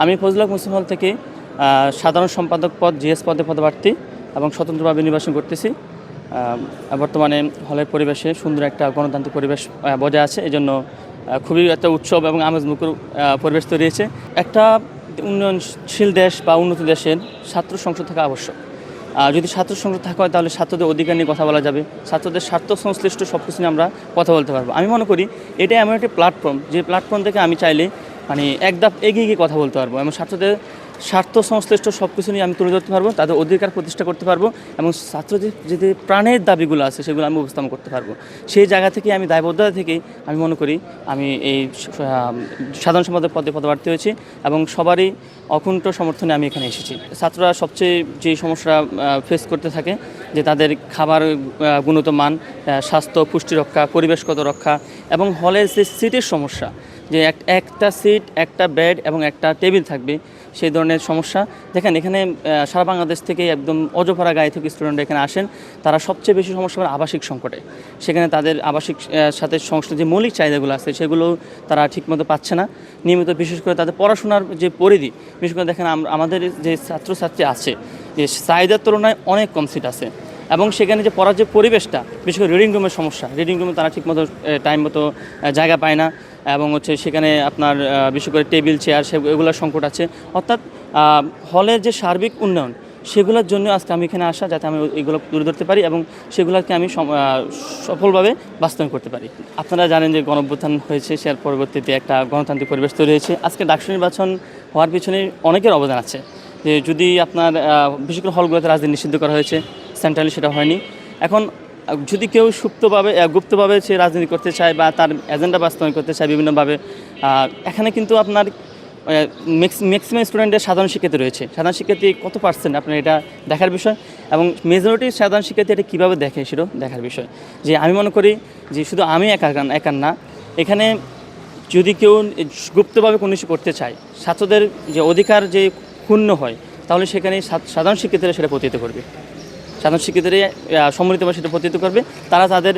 আমি ফজলুল হক মুসলিম হল থেকে সাধারণ সম্পাদক পদ, জিএস পদে পদপ্রার্থী এবং স্বতন্ত্রভাবে নির্বাচন করতেছি। বর্তমানে হলের পরিবেশে সুন্দর একটা গণতান্ত্রিক পরিবেশ বজায় আছে। এই জন্য খুবই একটা উৎসব এবং আমেজমুখর পরিবেশ তৈরি হয়েছে। একটা উন্নয়নশীল দেশ বা উন্নত দেশের ছাত্র সংসদ থাকা আবশ্যক। যদি ছাত্র সংসদ থাকা হয়, তাহলে ছাত্রদের অধিকার নিয়ে কথা বলা যাবে। ছাত্রদের স্বার্থ সংশ্লিষ্ট সব কিছু নিয়ে আমরা কথা বলতে পারব। আমি মনে করি এটাই এমন একটি প্ল্যাটফর্ম যে প্ল্যাটফর্ম থেকে আমি চাইলে মানে এক ধাপ এগিয়ে গিয়ে কথা বলতে পারব এবং ছাত্রদের স্বার্থ সংশ্লিষ্ট সব কিছু নিয়ে আমি তুলে ধরতে পারব তাদের অধিকার প্রতিষ্ঠা করতে পারব এবং ছাত্রদের যে প্রাণের দাবিগুলো আছে সেগুলো আমি উপস্থাপন করতে পারব। সেই জায়গা থেকে আমি দায়বদ্ধতা থেকে আমি মনে করি আমি এই সাধারণ সম্পাদক পদে পদপ্রার্থী হয়েছি এবং সবারই অকুণ্ঠ সমর্থনে আমি এখানে এসেছি। ছাত্ররা সবচেয়ে যে সমস্যা ফেস করতে থাকে যে তাদের খাবার আহ, গুণগত মান স্বাস্থ্য পুষ্টি রক্ষা পরিবেশগত রক্ষা এবং হলের যে সিটের সমস্যা যে এক- একটা সিট, একটা বেড এবং একটা টেবিল থাকবে, সেই ধরনের সমস্যা। দেখেন, এখানে সারা বাংলাদেশ থেকে একদম অজপাড়া গায়ে থেকে স্টুডেন্টরা এখানে আসেন। তারা সবচেয়ে বেশি সমস্যা হয় আবাসিক সংকটে। সেখানে তাদের আবাসিক সাথে সংশ্লিষ্ট যে মৌলিক চাহিদাগুলো আছে, সেগুলো তারা ঠিকমতো পাচ্ছে না। নিয়মিত বিশেষ করে তাদের পড়াশোনার যে পরিধি, বিশেষ করে দেখেন আমাদের যে ছাত্রছাত্রী আছে, যে চাহিদার তুলনায় অনেক কম সিট আছে। এবং সেখানে যে পড়ার যে পরিবেশটা, বিশেষ করে রিডিং রুমের সমস্যা রিডিং রুমে তারা ঠিকমতো টাইম মতো জায়গা পায় না। এবং হচ্ছে সেখানে আপনার বিশেষ করে টেবিল, চেয়ার, সে এগুলোর সংকট আছে। অর্থাৎ হলের যে সার্বিক উন্নয়ন, সেগুলোর জন্য আজকে আমি এখানে আসা যাতে আমি এগুলো তুলে ধরতে পারি এবং সেগুলোকে আমি সফলভাবে বাস্তবায়ন করতে পারি। আপনারা জানেন যে গণঅভ্যুত্থান হয়েছে, সে পরবর্তীতে একটা গণতান্ত্রিক পরিবেশ তৈরি হয়েছে। আজকে ডাকসু নির্বাচন হওয়ার পিছনে অনেকের অবদান আছে। যে যদি আপনার বিশেষ করে হলগুলোতে রাজনীতি নিষিদ্ধ করা হয়েছে সেন্ট্রালি সেটা হয়নি। এখন যদি কেউ সুপ্তভাবে গুপ্তভাবে সে রাজনীতি করতে চায় বা তার এজেন্ডা বাস্তবায়ন করতে চায় বিভিন্নভাবে এখানে কিন্তু আপনার ম্যাক্সিমাম স্টুডেন্টের সাধারণ শিক্ষার্থী রয়েছে। সাধারণ শিক্ষার্থী কত পার্সেন্ট আপনার এটা দেখার বিষয়। এবং মেজরিটি সাধারণ শিক্ষার্থী এটা কীভাবে দেখে সেটাও দেখার বিষয়। যে আমি মনে করি যে শুধু আমি একা একার না। এখানে যদি কেউ গুপ্তভাবে কোনো কিছু করতে চায়, ছাত্রদের যে অধিকার যে ক্ষুণ্ণ হয়, তাহলে সেখানে সাধারণ শিক্ষার্থীরা সেটা প্রতিহিত করবে। সাধারণ শিক্ষার্থীরা সম্মিলিত সেটা প্রতিনিধিত্ব করবে। তারা তাদের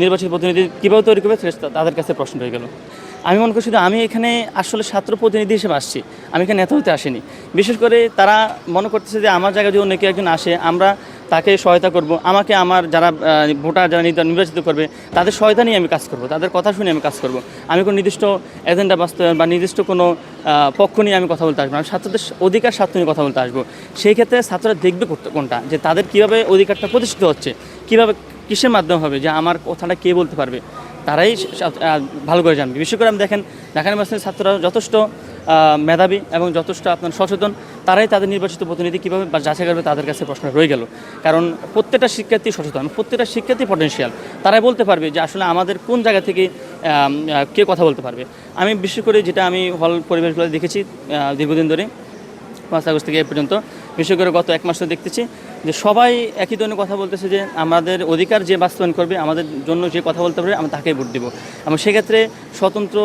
নির্বাচিত প্রতিনিধি কীভাবে তৈরি করবে তাদের কাছে প্রশ্ন হয়ে গেল। আমি মনে করি শুধু আমি এখানে আসলে ছাত্র প্রতিনিধি হিসেবে আসছি, আমি এখানে নেতা হতে আসিনি। বিশেষ করে তারা মনে করতেছে যে আমার জায়গায় যদি অন্য কেউ একজন আসে, আমরা তাকে সহায়তা করব। আমাকে আমার যারা ভোটার যারা নির্বা- নির্বাচিত করবে, তাদের সহায়তা নিয়ে আমি কাজ করব। তাদের কথা শুনে আমি কাজ করব। আমি কোনো নির্দিষ্ট এজেন্ডা বাস্তবায়ন বা নির্দিষ্ট কোনো পক্ষ নিয়ে আমি কথা বলতে আসব আমি ছাত্রদের অধিকার স্বার্থ নিয়ে কথা বলতে আসব। সেই ক্ষেত্রে ছাত্ররা দেখবে কোনটা- যে তাদের কীভাবে অধিকারটা প্রতিষ্ঠিত হচ্ছে? কীভাবে কিসের মাধ্যমে হবে? যে আমার কথাটা কে বলতে পারবে? তারাই ভালো করে জানবে। বিশেষ করে আমি দেখেন, ঢাকা ইউনিভার্সিটির ছাত্ররা যথেষ্ট মেধাবী এবং যথেষ্ট আপনার সচেতন। তারাই তাদের নির্বাচিত প্রতিনিধি কীভাবে যাচাই করবে তাদের কাছে প্রশ্ন রয়ে গেল। কারণ প্রত্যেকটা শিক্ষার্থী সচেতন প্রত্যেকটা শিক্ষার্থী পটেনশিয়াল তারাই বলতে পারবে যে আসলে আমাদের কোন জায়গা থেকে কে কথা বলতে পারবে। আমি বিশেষ করে যেটা আমি হল পরিবেশগুলো দেখেছি দীর্ঘদিন ধরে পাঁচ আগস্ট থেকে এ পর্যন্ত বিশেষ করে গত এক মাস ধরে দেখতেছি যে সবাই একই ধরনের কথা বলতেছে যে আমাদের অধিকার যে বাস্তবায়ন করবে আমাদের জন্য যে কথা বলতে পারবে আমরা তাকেই ভোট দেবো। এবং সেক্ষেত্রে স্বতন্ত্র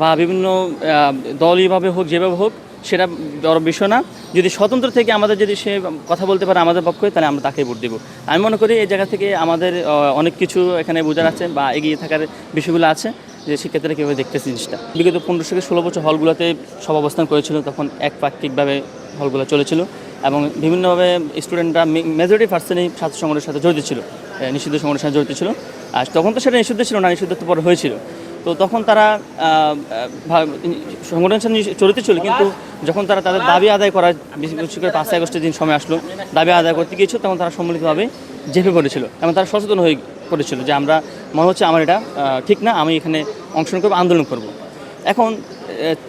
বা বিভিন্ন আহ, দলীয়ভাবে হোক যেভাবে হোক সেটা বড় বিষয় না। যদি স্বতন্ত্র থেকে আমাদের যদি সে কথা বলতে পারে আমাদের পক্ষে, তাহলে আমরা তাকেই ভোট দেবো। আমি মনে করি এই জায়গা থেকে আমাদের অনেক কিছু এখানে বোঝার আছে বা এগিয়ে থাকার বিষয়গুলো আছে যে শিক্ষার্থীরা কীভাবে দেখতেছে জিনিসটা। বিগত পনেরো থেকে ষোলো বছর হলগুলোতে সব অবস্থান করেছিল, তখন এক পাক্ষিকভাবে হলগুলো চলেছিল এবং বিভিন্নভাবে স্টুডেন্টরা মেজরিটি পার্সেন্টই ছাত্র সংগঠনের সাথে জড়িত ছিল নিষিদ্ধ সংগঠনের সাথে জড়িত ছিল। আর তখন তো সেটা নিষিদ্ধ ছিল না, নিষিদ্ধ পরে হয়েছিল। তো তখন তারা সংগঠনের সাথে চরিত্র ছিল, কিন্তু যখন তারা তাদের দাবি আদায় করার বিশেষ করে পাঁচই আগস্টের দিন সময় আসলো, দাবি আদায় করতে গিয়েছিল, তখন তারা সম্মিলিতভাবে জেপে পড়েছিল এবং তারা সচেতন হয়ে পড়েছিল যে আমরা, মনে হচ্ছে আমার এটা ঠিক না, আমি এখানে অংশগ্রহণ করব, আন্দোলন করব। এখন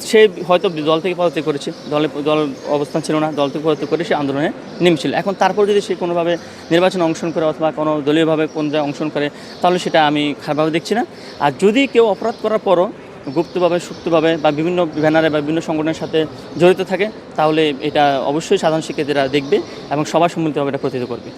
সে হয়তো দল থেকে পদত্যাগ করেছে, দলে দল অবস্থান ছিল না, দল থেকে পদত্যাগ করে সে আন্দোলনে নেমেছিল এখন তারপর যদি সে কোনোভাবে নির্বাচনে অংশগ্রহণ করে অথবা কোনো দলীয়ভাবে কোন জায়গায় অংশগ্রহণ করে, তাহলে সেটা আমি খারাপভাবে দেখছি না। আর যদি কেউ অপরাধ করার পরও গুপ্তভাবে সুপ্তভাবে বা বিভিন্ন ব্যানারে বা বিভিন্ন সংগঠনের সাথে জড়িত থাকে, তাহলে এটা অবশ্যই সাধারণ শিক্ষার্থীরা দেখবে এবং সবার সম্মিলিতভাবে এটা প্রতিহিত করবে।